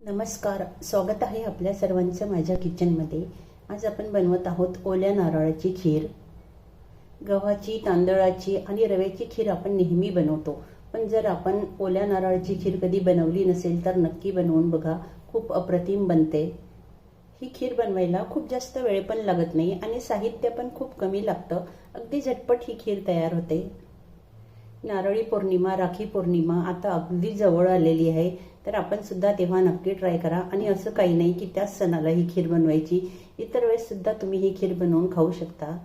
नमस्कार. स्वागत आहे आपल्या सर्वांचं माझ्या किचनमध्ये. आज आपण बनवत आहोत ओल्या नारळाची खीर. गव्हाची तांदळाची आणि रव्याची खीर आपण नेहमी बनवतो. पण जर आपण ओल्या नारळाची खीर कधी बनवली नसेल तर नक्की बनवून बघा. खूप अप्रतिम बनते. ही खीर बनवायला खूप जास्त वेळ पण लागत नाही आणि साहित्य पण खूप कमी लागतं. अगदी झटपट ही खीर तयार होते. नारळी पौर्णिमा राखी पौर्णिमा आता अगदी जवळ आलेली आहे. तर आपण सुद्धा तेव्हा नक्की ट्राय करा. आणि असं काही नाही की त्याच सणाला ही खीर बनवायची. इतर वेळेस सुद्धा तुम्ही ही खीर बनवून खाऊ शकता.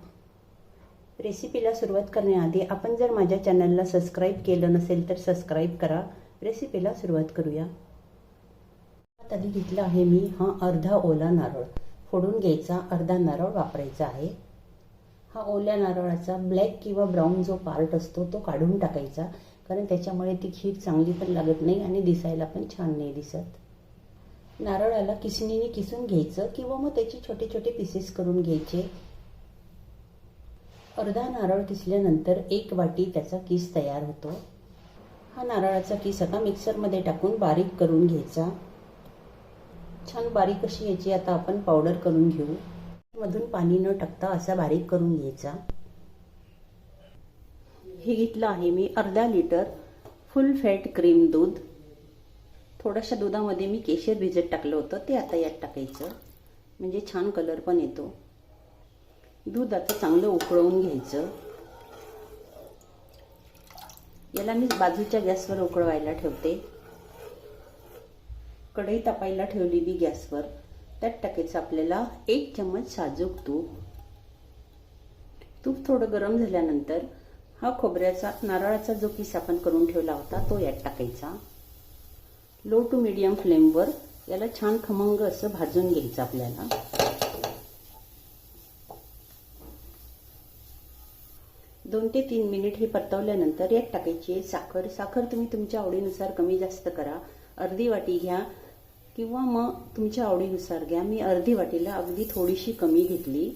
रेसिपीला सुरुवात करण्याआधी आपण जर माझ्या चॅनलला सबस्क्राईब केलं नसेल तर सबस्क्राईब करा. रेसिपीला सुरुवात करूया. आधी घेतला आहे मी हा अर्धा ओला नारळ. फोडून घ्यायचा. अर्धा नारळ वापरायचा आहे. हा ओल्या नारळाचा ब्लॅक किंवा ब्राऊन जो पार्ट असतो तो काढून टाकायचा. कारण त्याच्यामुळे ती खीर चांगली पण लागत नाही आणि दिसायला पण छान नाही दिसत. नारळाला किसणीने किसून घ्यायचं किंवा मग त्याचे छोटे छोटे पीसेस करून घ्यायचे. अर्धा नारळ किसल्यानंतर एक वाटी त्याचा किस तयार होतो. हा नारळाचा किस आता मिक्सरमध्ये टाकून बारीक करून घ्यायचा. छान बारीक अशी याची आता आपण पावडर करून घेऊ. मधून पाणी न टाकता असा बारीक करून घ्यायचा. हे घेतलं आहे. मी अर्धा लिटर फुल फॅट क्रीम दूध. थोड्याशा दुधामध्ये मी केशर भिजत टाकलं होतं. ते आता यात टाकायचं. म्हणजे छान कलर पण येतो. दूध आता चांगलं उकळवून घ्यायचं. याला मी बाजूच्या गॅसवर उकळवायला ठेवते. कढई तापायला ठेवली मी गॅसवर. त्यात टाकायचं आपल्याला एक चम्मच साजूक तूप. तूप थोडं गरम झाल्यानंतर हा खोबऱ्याचा नारळाचा जो पीस आपण करून ठेवला होता तो यात टाकायचा. लो टू मिडियम फ्लेमवर याला छान खमंग असं भाजून घ्यायचं आपल्याला. दोन ते तीन मिनिट हे परतवल्यानंतर यात टाकायची आहे साखर. साखर तुम्ही तुमच्या आवडीनुसार कमी जास्त करा. अर्धी वाटी घ्या किंवा मग तुमच्या आवडीनुसार घ्या. मी अर्धी वाटीला अगदी थोडीशी कमी घेतली.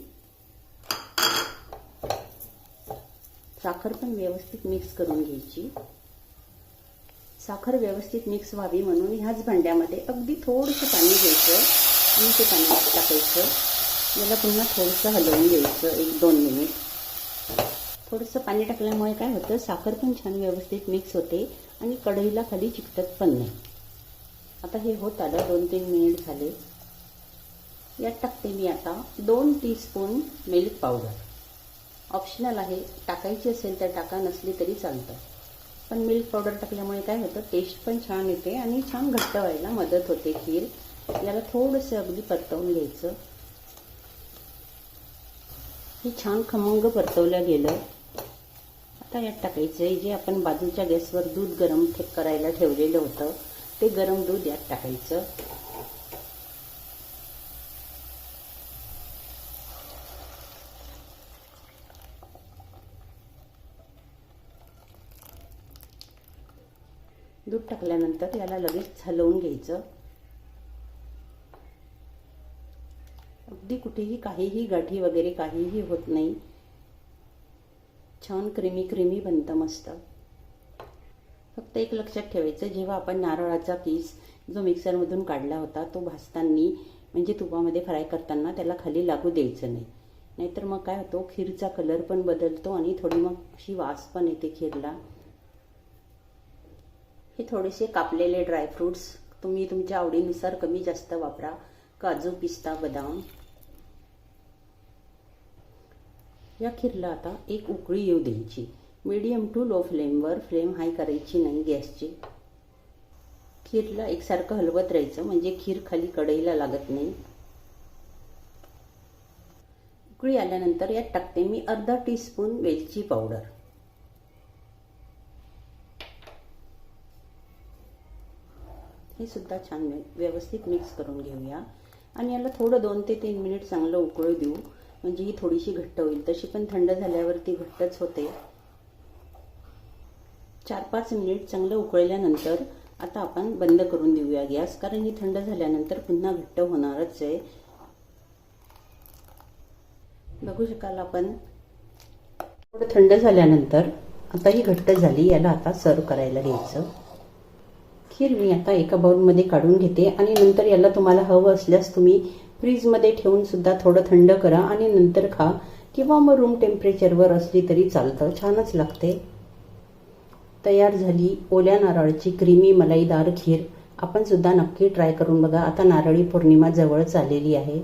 साखर पण व्यवस्थित मिक्स करून घ्यायची. साखर व्यवस्थित मिक्स व्हावी म्हणून ह्याच भांड्यामध्ये अगदी थोडंसं पाणी घ्यायचं आणि ते पाणी टाकायचं. याला पुन्हा थोडंसं हलवून घ्यायचं एक दोन मिनिट थोडंसं पाणी टाकल्यामुळे काय होतं साखर पण छान व्यवस्थित मिक्स होते आणि कढईला खाली चिकटत पण नाही. आता हे होत आलं दोन तीन मिनिट झाले. यात टाकते मी आता दोन टीस्पून मिल्क पावडर ऑप्शनल आहे टाकायची असेल तर टाका नसली तरी चालतं. पण मिल्क पावडर टाकल्यामुळे काय होतं टेस्ट पण छान येते आणि छान घट्ट व्हायला मदत होते खीर. याला थोडंसं अगदी परतवून घ्यायचं. हे छान खमंग परतवलं गेलं. आता यात टाकायचं आहे जे आपण बाजूच्या गॅसवर दूध गरम करायला ठेवलेलं होतं ते गरम दूध यात टाकायचं. दूध टाकल्यानंतर याला लगेच हलवून घ्यायचं. अगदी कुठेही काहीही गाठी वगैरे काहीही होत नाही. छान क्रिमी क्रिमी बनतं मस्त. फक्त एक लक्षात ठेवायचं जेव्हा आपण नारळाचा पीस जो मिक्सरमधून काढला होता तो भाजताना म्हणजे तुपामध्ये फ्राय करताना त्याला खाली लागू द्यायचं नाही. नाहीतर मग काय होतो खीरचा कलर पण बदलतो आणि थोडी मग अशी वास पण येते खीरला. हे थोडेसे कापलेले ड्रायफ्रूट्स तुम्ही तुमच्या आवडीनुसार कमी जास्त वापरा. काजू पिस्ता बदाम. या खीरला आता एक उकळी येऊ द्यायची. मीडियम टू लो फ्लेमवर फ्लेम हाय करायची नाही गॅसची. खीरला एकसारखं हलवत राहायचं म्हणजे खीर खाली कढईला लागत नाही. उकळी आल्यानंतर यात टाकते मी अर्धा टीस्पून वेलची पावडर ही सुद्धा छान व्यवस्थित मिक्स करून घेऊया. आणि याला थोडं दोन ते तीन मिनिट चांगलं उकळू देऊ. म्हणजे ही थोडीशी घट्ट होईल. तशी पण थंड झाल्यावर ती घट्टच होते. चार पाच मिनिट चांगलं उकळल्यानंतर आता आपण बंद करून देऊया गॅस. कारण ही थंड झाल्यानंतर पुन्हा घट्ट होणारच आहे. बघू शकाल आपण. थोडं थंड झाल्यानंतर आता ही घट्ट झाली. याला आता सर्व करायला घ्यायचं. खीर मी आता एका बाउलमध्ये काढून घेते आणि नंतर याला तुम्हाला हवं असल्यास तुम्ही फ्रीजमध्ये ठेवून सुद्धा थोडं थंड करा आणि नंतर खा. किंवा मग रूम टेम्परेचरवर असली तरी चालतं. छानच लागते. तयार झाली ओल्या नारळाची क्रीमी मलाईदार खीर. आपण सुद्धा नक्की ट्राय करून बघा. आता नारळी पौर्णिमा जवळच आलेली आहे.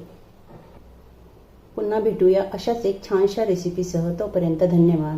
पुन्हा भेटूया अशाच एक छानशा रेसिपीसह तोपर्यंत धन्यवाद.